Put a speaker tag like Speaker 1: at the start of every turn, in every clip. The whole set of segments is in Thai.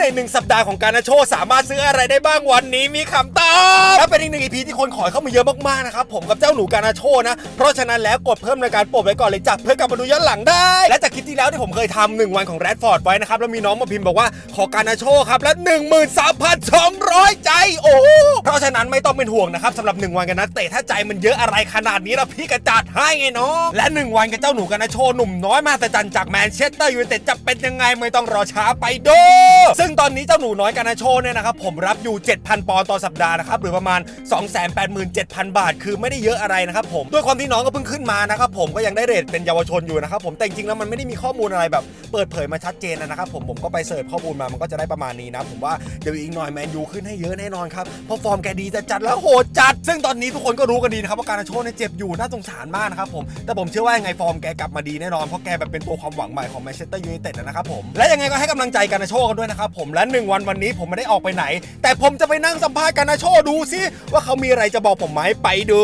Speaker 1: ในหนึ่งสัปดาห์ของการนาโชสามารถซื้ออะไรได้บ้างวันนี้มีคำตอบและเป็นอีกหนึ่ง EP ที่คนขอเข้ามาเยอะมากๆนะครับผมกับเจ้าหนูการนาโชนะ เพราะฉะนั้นแล้วกดเพิ่มในการปลดไว้ก่อนเลยจับเพื่อกลับมาดูย้อนหลังได้ และจากคลิปที่แล้วที่ผมเคยทำหนึ่งวันของแรดฟอร์ดไว้นะครับแล้วมีน้องมาพิมพ์บอกว่าขอการนาโชครับและ13,200 ใจโอ้เพราะฉะนั้นไม่ต้องเป็นห่วงนะครับสำหรับ 1 วันกันนักเตะถ้าใจมันเยอะอะไรขนาดนี้ล้วพี่กระจัดให้ไงน้องและ 1 วันกับเจ้าหนูกันนาโชหนุ่มน้อยมาแต่จันจากแมนเชสเตอร์ยูไนเต็ดจะเป็นยังไงไม่ต้องรอช้าไปดูซึ่งตอนนี้เจ้าหนูน้อยกันาโชเนี่ยนะครับผมรับอยู่ 7,000 ปอนด์ต่อสัปดาห์นะครับหรือประมาณ 287,000 บาท คือไม่ได้เยอะอะไรนะครับผมด้วยความที่น้องก็เพิ่งขึ้นมานะครับผมก็ยังได้เรทเป็นเยาวชนอยู่นะครับผมแต่จริงๆแล้วมันไม่ได้มีข้อมูลอะไรแบบ เปิดเผยมาชัดเจนนะครับผมผมก็ไปเสิร์ชข้อมูลมามันก็จะได้ประมาณนี้นะผมว่าเดี๋ยวอีกหน่อยแมนยูขึ้นให้เยอะแน่นอนครับเพราะฟอร์มแกดีจะจัดแล้วโหดจัด ซึ่งตอนนี้ทุกคนก็รู้กันดีนะครับว่าการนาโชเนี่ยเจ็บอยู่น่าสงสารมากนะครับผมแต่ผมเชื่อว่ายังไงฟอร์มแกกลับมาดีแน่นอนเพราะแกแบบเป็นตัวความหวังใหม่ของแมนเชสเตอร์ยูไนเต็ดนะครับผมและยังไงก็ให้กำลังใจการนาโชกันด้วยนะครับผมและหนึ่งวันวันนี้ผมไม่ได้ออกไปไหน แต่ผมจะไปนั่งสัมภาษณ์การนาโชดูซิว่าเขามีอะไรจะบอกผมไหมไปดู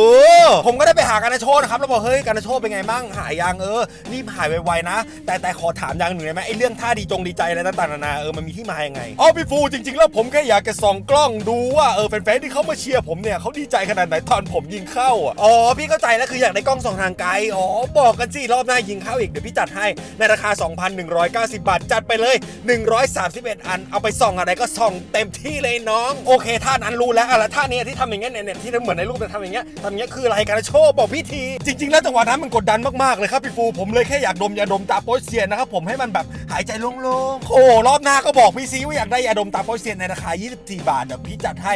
Speaker 1: ผมก็ได้ไปหาการนาโชนะครับแล้วบอกเฮ้ยการนาโชเป็นไงบ้างหายยังเออรีบหายไวๆนะ แต่แต่ขอถามอย่างหนึ่งได้ไหมไอ้เรื่องท่าดีจงดีใจอะไรต่างๆนานาเออมันมีที่มายังไงอ๋อพี่ฟูจริงๆ แล้วผมแค่อยากจะส่องกล้องดูว่าเออแฟนๆที่เขามาเชียร์ผมเนี่ยเขาดีใจขนาดไหนตอนผมยิงเข้าอะอ๋อพี่เข้าใจแล้วคืออยากได้กล้องส่องทางไกลอ๋อบอกกันสิรอบหน้ายิงเข้าอีกเดี๋ยวพี่จัดให้ในราคา 2,190 บาทจัดไปเลย 131 อันเอาไปส่องอะไรก็ส่องเต็มที่เลยน้องโอเคท่านั้นรู้แล้วอะแล้วท่านี้ที่ทำอย่างเงี้ยเนี่ยเนี่ยที่เหมือนในรูปแต่ทำอย่างเงี้ยทำอย่างเงี้ยคืออะไรกันโชว์บอกพี่ทีจริง ๆ แล้วจังหวะนั้นมันกดดันมากๆเลยครับพี่ฟูผมเลยแค่อยากดมยาดมตาโปสเซียนนะครับผมให้มันแบบหายใจโล่งๆโอ้รอบหน้าก็บอกพี่ซีว่าอยากได้ยาดมตาโปสเซียนในราคา 24 บาทเดี๋ยวพี่จัดให้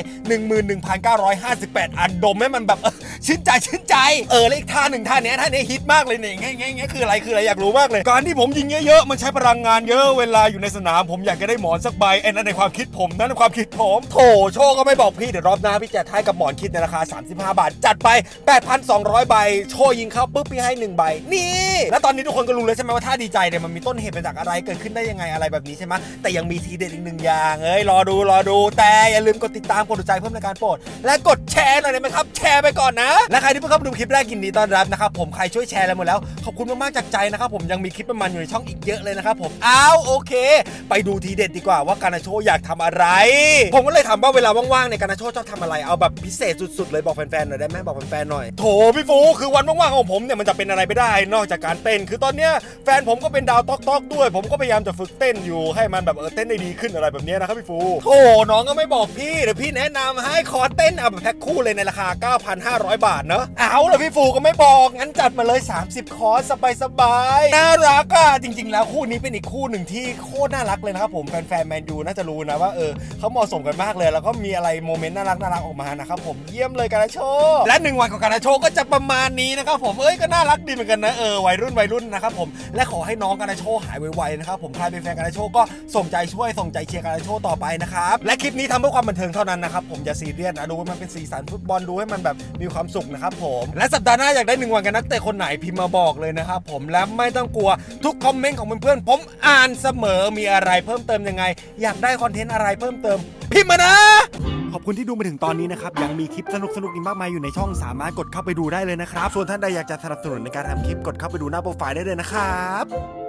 Speaker 1: 11,958 อันดมให้มันแบบชื่นใจชื่นใจเออแล้วอีกท่าหนึ่งท่านี้ท่านี้ฮิตมากเลยเนี่ยงี้ยงี้ยงี้ยคืออะไรคืออะไรอยากรู้มากเลย การที่ผมยิงเยอะๆมันใช้พลังงานเยอะเวลาอยู่ในสนามผมอยากจะได้หมอนสักใบไอ้นั่นในความคิดผมนั่นในความคิดผมโถโชคก็ไม่บอกพี่เดี๋ยวรอบหน้าพี่จัดให้กับหมอนคิดในราคา 35 บาท จัดไป 8,200 ใบ โชยิงเข้าปุ๊บพี่ให้หนึ่งใบ นี่ แล้วตอนนี้ทุกคนก็รู้แล้วใช่ไหมว่าท่าดีใจเนี่ยมันมีต้นเหตุมาจากอะไรเกิดขึ้นได้ยังไงอะไรแบบนี้ใช่ไหมแต่ยังมีทีเด็ดอีกหนึ่งอย่างเอ้ยรอดูรอดู แต่อย่าลืมกดติดตามกดถูกใจเพิ่มในการโปรดและกดแชร์หน่อยได้ไหมครับแชร์ไปก่อนนะและใครที่เพิ่งเข้ามาดูคลิปแรกยินดีต้อนรับนะครับผมใครช่วยแชร์แล้วหมดแล้วขอบคุณมากๆจากใจนะครับผมยังมีคลิปประมาณอยู่ในช่องอีกเยอะเลยนะครับผมอ้าวโอเค ไปดูทีเด็ดดีกว่าว่าการนาโชอยากทำอะไร ผมก็เลยถามว่าเวลาว่างๆในการนาโชชอบทำอะไร เอาแบบพิเศษสุดๆเลยบอกแฟนๆหน่อยได้ไหมบอกแฟนๆหน่อย โถพี่ฟูคือวันว่างๆของผมเนี่ยมันจะเป็นอะไรไปได้ นอกจากการเต้น คือตอนเนี้ยแฟนผมก็เป็นดาวต๊อกๆด้วย ผมก็พยายามจะฝึกเต้นอยู่ให้มันแบบเออเต้นได้ดีขึ้นอะไรแบบนี้นะครับพี่ฟูโถน้องก็ไม่บอกพี่เดี๋ยวพี่แนะนำให้คอเต้นเอาแบบแพ็คคู่เลยในราคา 9,500 บาทเนอะเอาล่ะพี่ฟูก็ไม่บอกงั้นจัดมาเลย 30 คอร์สสบายๆน่ารักอะจริง ๆ แล้วคู่นี้เป็นอีกคู่หนึ่งที่โคตรน่ารักเลยนะครับผมแฟนๆแมนยูน่าจะรู้นะว่าเออเขาเหมาะสมกันมากเลย แล้วก็มีอะไรโมเมนต์น่ารักน่ารักออกมานะครับผมเยี่ยมเลยการาโชและหนึ่งวันของการาโชก็จะประมาณนี้นะครับผมเอ้ยก็น่ารักดีเหมือนกันนะเออวัยรุ่นวัยรุ่นนะครับผมและขอให้น้องการาโชหายไวๆนะครับผมใครเป็นแฟนการาโชก็ส่งใจช่วยส่งใจเชียร์การาโชต่อไปนะครับและคลิปนี้ทำเพื่อความบันเทิงเท่านั้นนะครับผมอย่าซีเรียสนะดูให้มันเป็นสีสันฟุตบอลดูให้มันแบบมีความสุขนะครับผมและสัปดาห์หน้าอยากได้หนึ่งวันกันนักเตะคนไหนพิมพ์มาบอกเลยนะครับผมและไม่ต้องกลัวทุกคอมเมนต์ของเพื่อนๆผมอ่านเสมอมีอะไรเพิ่มเติมยังไงอยากได้คอนเทนต์อะไรเพิ่มเติม พิมพ์มานะ ขอบคุณที่ดูมาถึงตอนนี้นะครับ ยังมีคลิปสนุกสนุกๆอีกมากมายอยู่ในช่องสามารถกดเข้าไปดูได้เลยนะครับ ส่วนท่านใดอยากจะสนับสนุนในการทำคลิปกดเข้าไปดูหน้าโปรไฟล์ได้เลยนะครับ